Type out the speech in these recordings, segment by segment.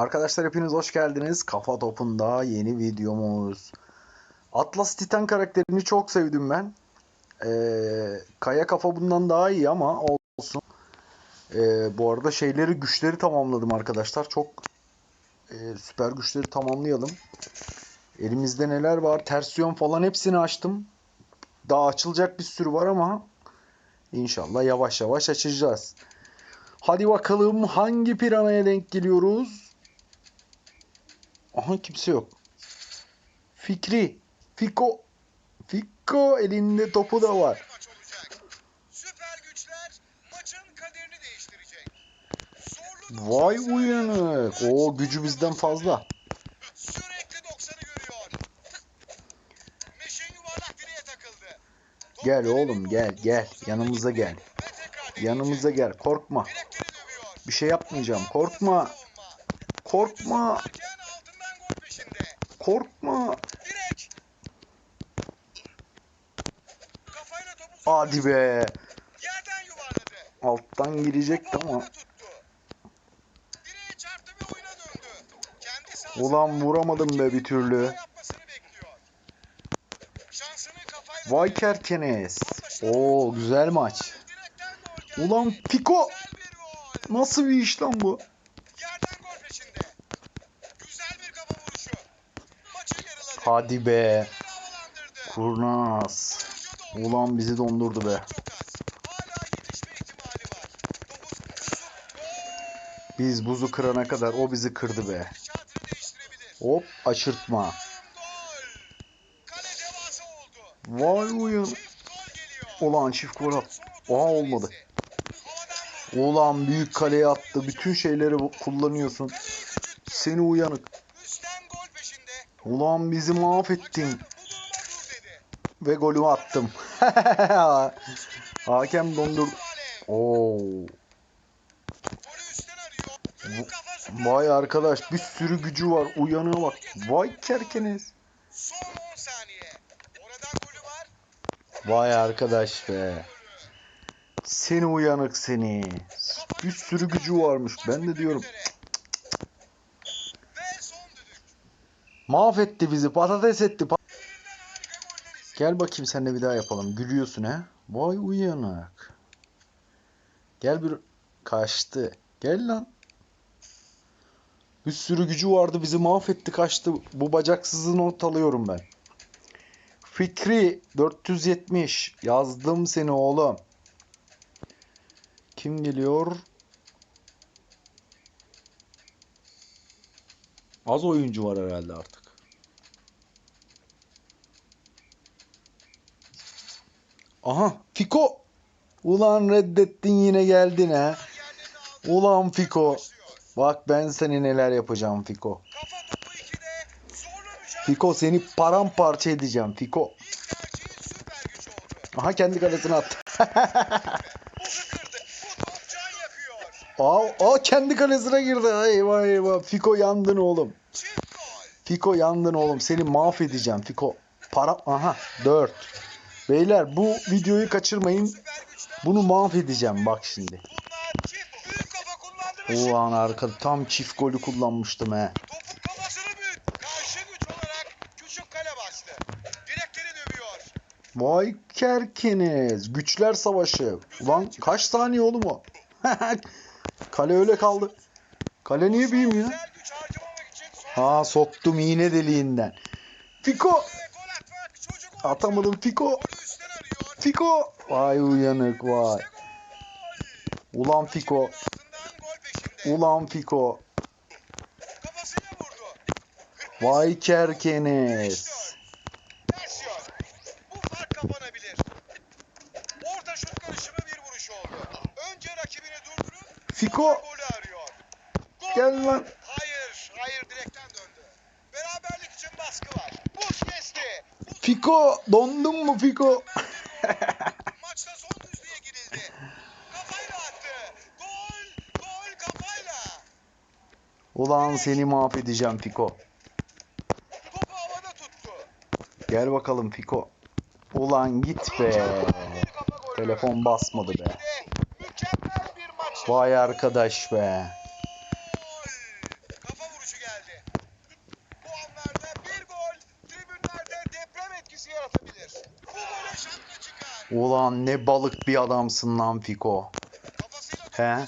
Arkadaşlar hepiniz hoş geldiniz. Kafa Topunda yeni videomuz. Atlas Titan karakterini çok sevdim ben. Ee, Kaya Kafa bundan daha iyi ama olsun. Ee, bu arada şeyleri güçleri tamamladım arkadaşlar. Çok e, süper güçleri tamamlayalım. Elimizde neler var? Tersiyon falan hepsini açtım. Daha açılacak bir sürü var ama inşallah yavaş yavaş açacağız. Hadi bakalım hangi piranaya denk geliyoruz? Aha kimse yok. Fikri. Fiko. Fiko elinde topu da var. maç olacak. Süper güçler maçın kaderini değiştirecek. Zorlu Vay 90'ı uyanık. O gücü bizden fazla. Sürekli 90'ı görüyor. Meşin yuvarlak direğe takıldı. Top Gel oğlum, gel, gel. Yanımıza gel. Yanımıza gel. Korkma. Bir şey yapmayacağım. Korkma. Korkma. Korkma. Direk. Kafayla topu Hadi be. yerden yuvarladı. Alttan girecekti ama. Ulan vuramadım be bir türlü. Vay kerkenes. Oo güzel maç. Ulan gol. Nasıl bir iş lan bu? Yerden gol peşinde. Güzel bir kafa vuruşu. Maçı yarıladı. Hadi be. Kurnaz. Ulan bizi dondurdu be. Biz buzu kırana kadar o bizi kırdı be. Hop aşırtma. Vay geliyor. Ulan çift gol at. Oha olmadı. Ulan büyük kaleye attı. Bütün şeyleri kullanıyorsun. Seni uyanık. Ulan bizi mahvettin. Ve golümü attım. Hakem dondur. Oo. Golü. Vay arkadaş bir sürü gücü var. Uyanığa bak. Vay kerkeniz. Son 10 saniye. Oradan golü var. Vay arkadaş be. Seni uyanık seni. Bir sürü gücü varmış. Ben de diyorum. Ve son düdük. Mahvetti bizi. Patates etti. Pa- Birbirinden harika goller izledik. Gel bakayım seninle bir daha yapalım. Gülüyorsun he. Vay uyanık. Gel bir kaçtı. Gel lan. Bir sürü gücü vardı bizi mahvetti kaçtı. Bu bacaksızı not alıyorum ben. Fikri 470 yazdım seni oğlum. Kim geliyor? Az oyuncu var herhalde artık. Aha Fiko. Ulan reddettin yine geldin ha. Ulan Fiko. Bak ben seni neler yapacağım Fiko. Kafa topu 2'de zorlu mücadele. Fiko seni paramparça edeceğim Fiko. Aha kendi kalesine attı. Buzu kırdı. Bu top can yakıyor. Aa, aa kendi kalesine girdi. Eyvah eyvah. Fiko yandın oğlum. Fiko yandın oğlum. Seni mahvedeceğim Fiko. Para aha 4. Beyler bu videoyu kaçırmayın. Bunu mahvedeceğim bak şimdi. Ulan arka tam çift golü kullanmıştım he. Vay kerkeniz. Güçler savaşı. Ulan kaç saniye oğlum o? Kale öyle kaldı. Kale niye büyümüyor? Ha soktum iğne deliğinden. Fiko. Atamadım Fiko. Fiko. Vay uyanık vay. Ulan Fiko. Ulan Fiko. Vay kerkeniz. Ters yön. Bu fark kapanabilir. Orta şut karışımı bir vuruş oldu. Önce rakibini durdurup Fiko. Gel lan. Hayır, hayır direkten döndü. Beraberlik için baskı var. Buz kesti. Fiko. Dondun mu Fiko? Maçta son düzlüğe girildi. Kafayla attı. Gol, gol kafayla. Ulan seni mahvedeceğim Fiko. Topu havada tuttu. Gel bakalım Fiko. Ulan git be. Telefon basmadı be. Ligde Mükemmel bir maç. Vay arkadaş be. Gol. Kafa geldi. Bu anlarda bir gol tribünlerde deprem etkisi yaratabilir. Bu gole şapka çıkar. Ulan ne balık bir adamsın lan Fiko. He?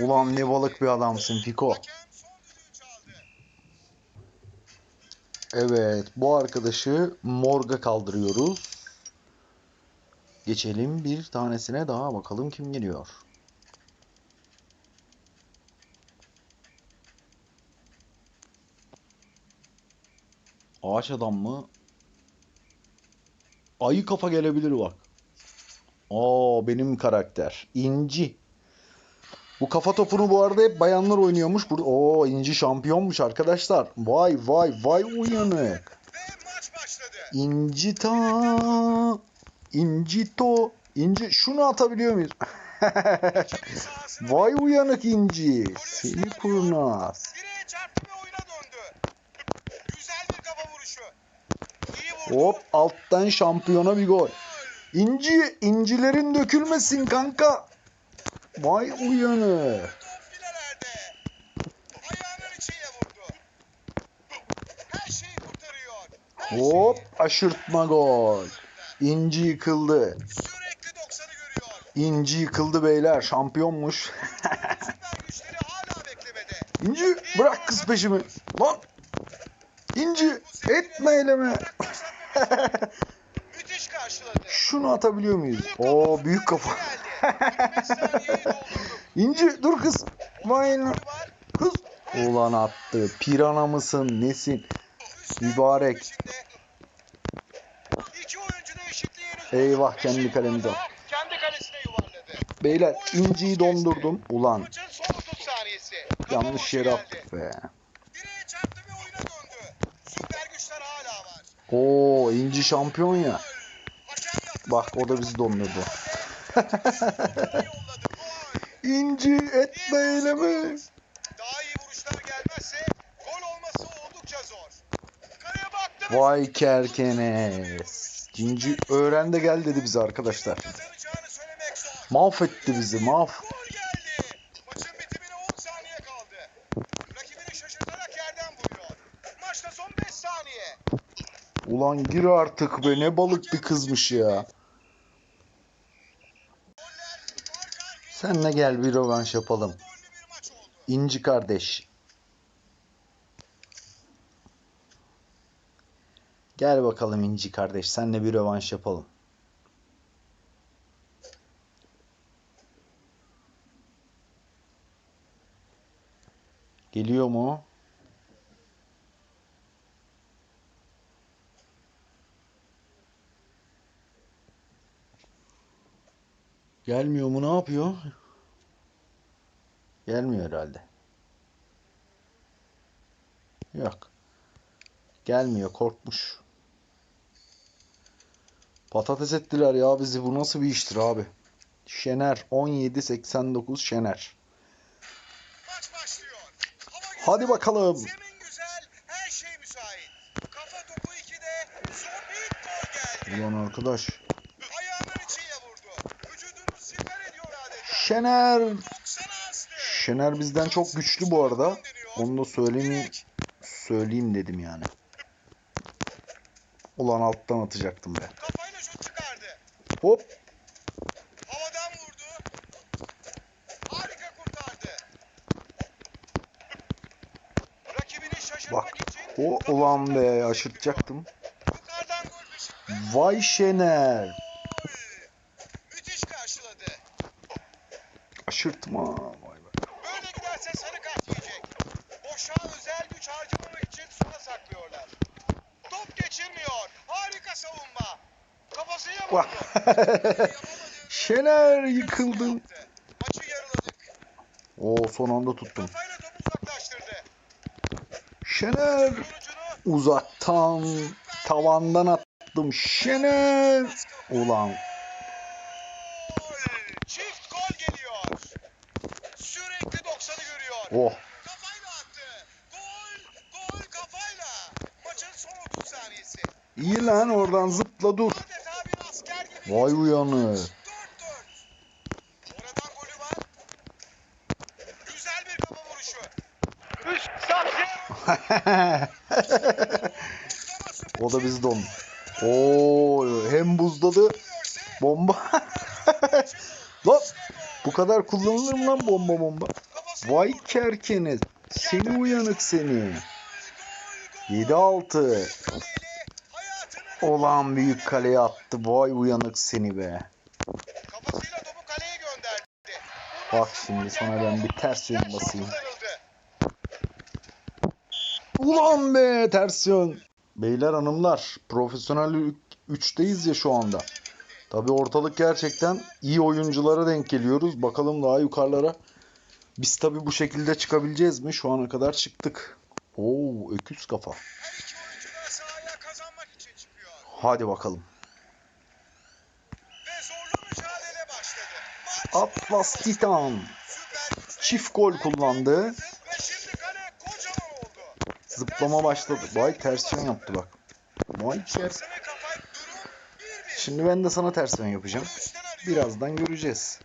Ulan ne balık bir adamsın Fiko. Evet bu arkadaşı morga kaldırıyoruz. Geçelim bir tanesine daha bakalım kim geliyor. Ağaç adam mı? Ayı kafa gelebilir bak. Aa benim karakter. İnci. Bu kafa topunu bu arada hep bayanlar oynuyormuş. Burada Oo İnci şampiyonmuş arkadaşlar. Vay vay vay uyanık. Ve maç başladı. İncita. İncito. İnci şunu atabiliyor muyuz? Vay uyanık inci. Seni kurnaz. direğe çarptı ve oyuna döndü. Güzel bir kafa vuruşu. İyi vurdu. Hop alttan şampiyona bir gol. İnci, incilerin dökülmesin kanka. Vay. Her Hop aşırtma gol. İnci yıkıldı. Sürekli 90'ı görüyor. İnci yıkıldı beyler. Şampiyonmuş. İnci bırak kız peşimi. Lan. İnci etme eyleme. Müthiş karşıladı. Şunu atabiliyor muyuz? Oo büyük kafa. Geldi. 25 saniyeyi doldurduk. İnci dur kız. Vay lan. Golü var. Kız. Ulan attı. Pirana mısın? Nesin? Mübarek. Eyvah, kendi kalemize. Beyler inciyi dondurdum. Ulan Maçın son 30 saniyesi. Kafa yanlış yere attık be. Direğe çarptı ve oyuna döndü. Süper güçler hala var. Oo inci şampiyon ya. Bak o da bizi. Gol. İnci etme ve Vay kerkenes. İnci öğren de gel dedi bize arkadaşlar. Mahvetti bizi mahv. Gol geldi. Maçın bitimine 10 saniye kaldı. Rakibini şaşırtarak yerden vuruyor. Maçta son 5 saniye. Ulan gir artık be ne balık bir kızmış ya. Senle gel bir rövanş yapalım. İnci kardeş. Gel bakalım İnci kardeş. Senle bir rövanş yapalım. Geliyor mu? Gelmiyor mu? Ne yapıyor? Gelmiyor herhalde. Yok. Gelmiyor korkmuş. Patates ettiler ya bizi. Bu nasıl bir iştir abi? Şener 1789 Şener. Maç başlıyor. Hava güzel. Hadi bakalım. Zemin güzel. Her şey müsait. Kafa topu 2'de. Son ilk gol geldi. Ulan arkadaş. Şener. 90'a astı. Şener bizden çok güçlü bu arada. Onu da söyleyeyim, söyleyeyim dedim yani. Ulan alttan atacaktım be. Hop. Havadan vurdu. Harika kurtardı. Rakibini şaşırtmak Bak, O ulan be aşırtacaktım. Vay Şener. Gol. Müthiş karşıladı. Aşırtma. Vay be. Böyle giderse sarı kart yiyecek. Boşa özel güç harcamamak için sona saklıyorlar. Top geçirmiyor. Harika savunma. Kafasıyla vurdu. Şener yıkıldı. Maçı yarıladık. Oo son anda tuttum. Kafayla topu uzaklaştırdı. Şener uzaktan tavandan attım. Şener. Ulan Gol! Çift gol geliyor. Sürekli 90'ı görüyor. oh Kafayla attı. Gol, gol kafayla. Maçın son 30 saniyesi. iyi lan oradan zıpla dur. Vay uyanı. 4-4. Oradan golü var. Güzel bir kafa vuruşu. Üst Sabriye. o da bizi dondu. Oo hem buzladı bomba. Lan bu kadar kullanılır mı lan bomba bomba? Vay kerkene seni uyanık seni. 7-6 olan büyük kaleye attı. Vay uyanık seni be. Bak şimdi sana ben bir ters yön basayım. Ulan be ters yön. Beyler hanımlar profesyonel 3'teyiz ya şu anda. Tabi ortalık gerçekten iyi oyunculara denk geliyoruz. Bakalım daha yukarılara. Biz tabi bu şekilde çıkabileceğiz mi? Şu ana kadar çıktık. Oo öküz kafa. Hadi bakalım. Atlas Titan çift gol kullandı. Zıplama başladı. Vay ters yaptı bak. Vay ters. Sını kapayıp durum 1-1. Şimdi ben de sana ters yapacağım. Birazdan göreceğiz.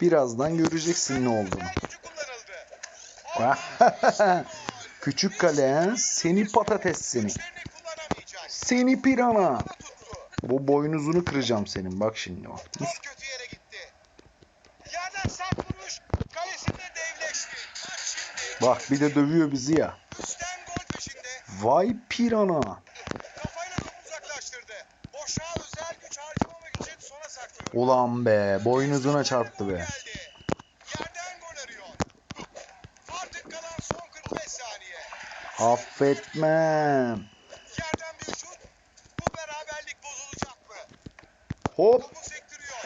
Birazdan göreceksin ne olduğunu. Küçük kale he? seni patates seni. Seni pirana. Bu boynuzunu kıracağım senin bak şimdi bak. Top kötü yere gitti. Yerden sert vuruş. Kalesinde devleşti. Maç şimdi. Bak bir de dövüyor bizi ya. Vay pirana. Kafayla topu uzaklaştırdı. Boşa özel güç harcamamak için sona saklıyor. Ulan be boynuzuna çarptı be. Geldi. Yerden gol arıyor. Artık kalan son 45 saniye. Affetmem. Hop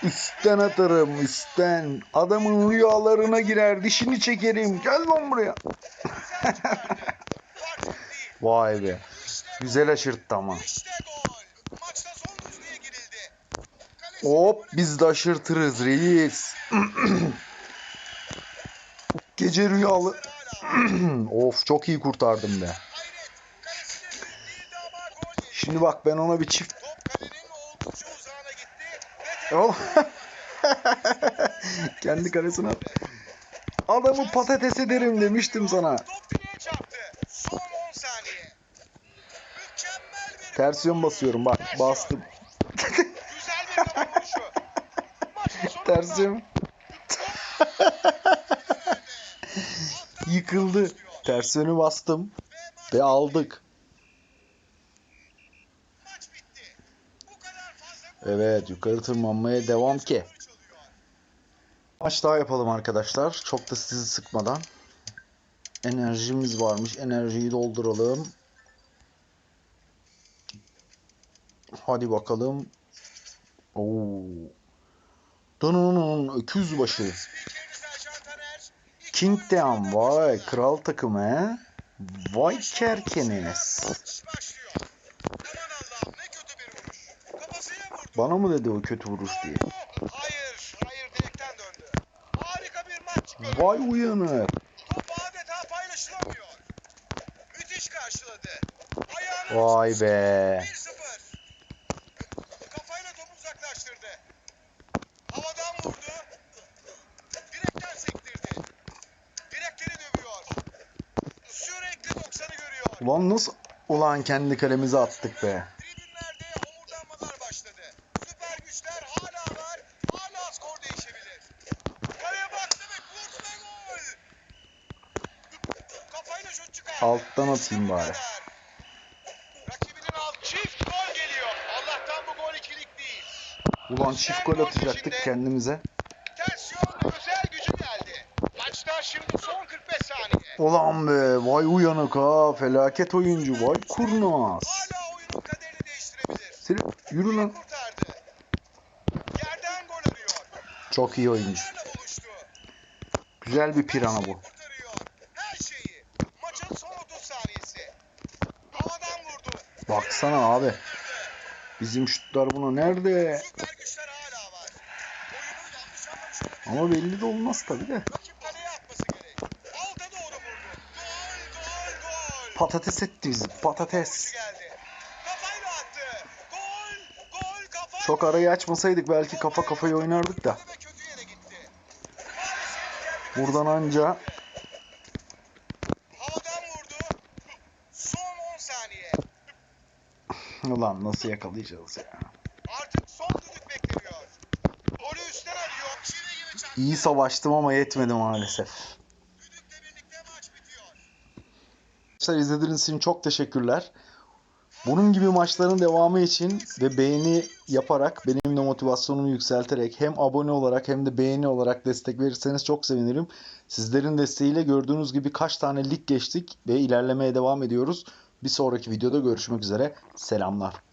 üstten atarım üstten. Adamın rüyalarına girer dişini çekerim. Gel lan buraya. Vay be. Güzel aşırttı ama. İşte gol. Maçta son düzlüğe girildi. Kalesi Hop biz de aşırtırız reis. Gece rüyalı. Of çok iyi kurtardım be. Şimdi bak ben ona bir çift... Oh. Kendi kalesine at. Adamı patates ederim demiştim sana. Top direğe çarptı. Son 10 saniye. Mükemmel bir Ters yön basıyorum bak bastım. Güzel bir kafa vuruşu. Maçın sonunda Ters yön. Yıkıldı. Ters yönü bastım ve aldık. Evet yukarı tırmanmaya devam ki. Maç daha yapalım arkadaşlar. Çok da sizi sıkmadan. Enerjimiz varmış. Enerjiyi dolduralım. Hadi bakalım. Oo. Dınının öküz başı. King Deam vay kral takımı. Vay vurdu. Bana mı dedi o kötü vuruş diye. Vay uyanık. Vay be. 1-0. Kafayla topu uzaklaştırdı. Havadan vurdu. Direkten sektirdi. Direkleri dövüyor. Sürekli 90'ı görüyor. Ulan nasıl? Ulan kendi kalemize attık be. Tribünlerde homurdanmalar başladı. Süper güçler hala var. Hala skor değişebilir. Kaleye baktı ve vurdu ve gol. Kafayla şut çıkardı. Alttan atayım bari. Rakibinin alt çift gol geliyor. Allah'tan bu gol ikilik değil. Ulan çift gol atacaktık kendimize. Ters yön özel gücü geldi. Maçta şimdi son 45 saniye. Ulan be vay uyanık ha felaket oyuncu vay kurnaz. Seni yürü lan. Çok iyi oyuncu. Güzel bir pirana bu. kurtarıyor. Her şeyi. Maçın son 30 saniyesi. Havadan vurdu. Baksana abi. Bizim şutlar buna nerede? Ama belli de olmaz tabi de. Patates etti bizi patates. Çok arayı açmasaydık belki kafa kafaya oynardık da. Buradan anca Havadan vurdu. Son 10 saniye. Ulan nasıl yakalayacağız ya. Artık son düdük bekleniyor. Golü üstten arıyor. Çivi gibi çaktı. İyi savaştım ama yetmedi maalesef. Düdükle birlikte maç bitiyor. Arkadaşlar izlediğiniz için çok teşekkürler. Bunun gibi maçların devamı için ve beğeni yaparak benim de motivasyonumu yükselterek hem abone olarak hem de beğeni olarak destek verirseniz çok sevinirim. Sizlerin desteğiyle gördüğünüz gibi kaç tane lig geçtik ve ilerlemeye devam ediyoruz. Bir sonraki videoda görüşmek üzere. Selamlar.